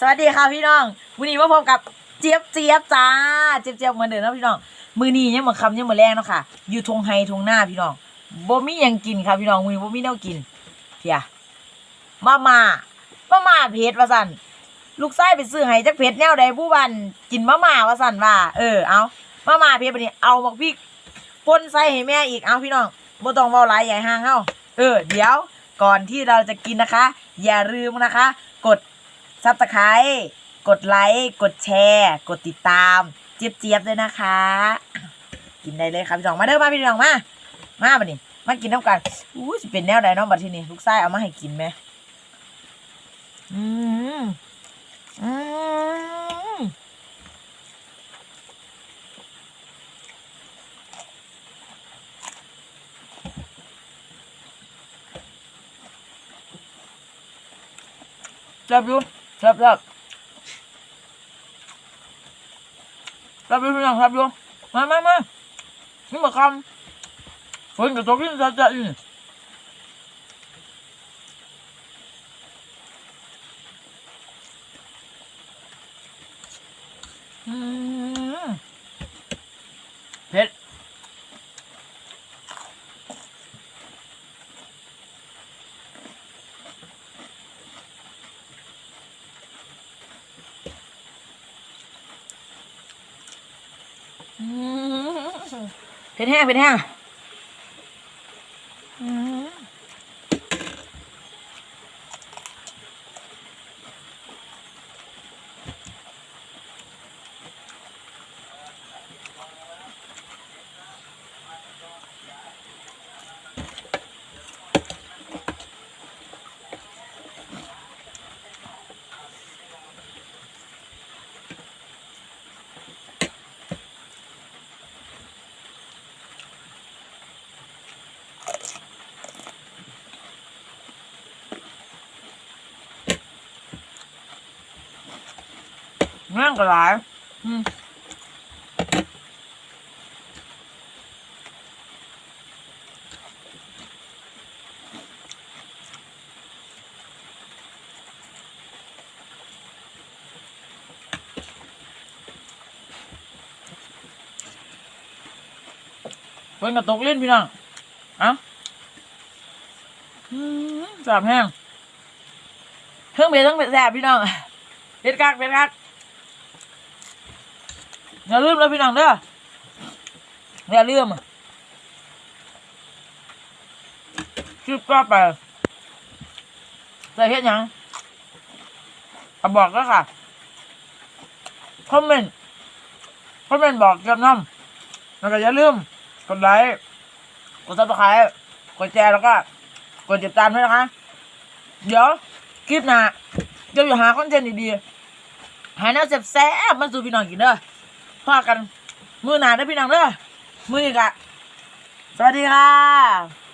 สวัสดีค่ะพี่น้องวันนี้มาพบกับเจี๊ยบเจี๊ยบจ้าเจี๊ยบเจี๊ยบเหมือนเดิมนะพี่น้องมือนี้ยังเหมือนคำยังเหมือนแรงเนาะค่ะ อยู่ทงไฮทงหน้าพี่น้องบ่มียังกินค่ะพี่น้องมือนี้บ่มีแนวกินเพียมามามามาเพชรว่าสั่นลูกไส้ไปซื้อให้จักเพชรแนวใดผู้บันกินมามาว่าสั่นว่า เออเอามามาเพชรบัดนี้เอาบักพริกป่นใส่ให้แม่อีกเอาพี่น้องบ่ต้องเว้าหลายใหญ่ห่างเฮาเออ เดี๋ยวก่อนที่เราจะกินนะคะ อย่าลืมนะคะ กด ซับสไครต์กดไลค์ กดแชร์ กดติดตาม เจี๊ยบเจี๊ยบด้วยนะคะ กินได้เลยครับพี่น้องมาเด้อมาพี่น้องมา มาบัดนี้มากินน้ำกันอู้สิเป็นแนวใดเนาะบัดทีนี้ลูกไส้เอามาให้กินไหมอืมอืมรับอยู่ รับรับรับอยู่พี่น้องรับอยู่มามามานี่มาคำฝนกับตกนี่จะจะอยู่นี่อืมเผ็ดอืม เผ็ดแห้งเผ็ดแห้งอืม แม่งก็หลายอืมฝนกับตกเล่นพี่น้องเอ้าอืมแสบแห้งเครื่องเบียร์ทั้งแสบพี่น้องเผ็ดกักเผ็ดกัก อย่าลืมแล้วพี่น้องเด้ออย่าลืมคลิปก็ไปใส่เฮ็ดยังก็บอกแล้วค่ะคอมเมนต์คอมเมนต์บอกเกันน้ำแล้วก็อย่าลืมกดไลค์กดซับสไครต์กดแชร์แล้วก็กดติดตามด้วยนะคะ เดี๋ยวคลิปหน้าเดี๋ยวอยู่หาคอนเทนต์ดีๆหาแนวแซ่บๆมาสู่พี่น้องกินเด้อ พอกัน มือหนาได้อพี่น้องเด้อมืออีกะสวัสดีค่ะ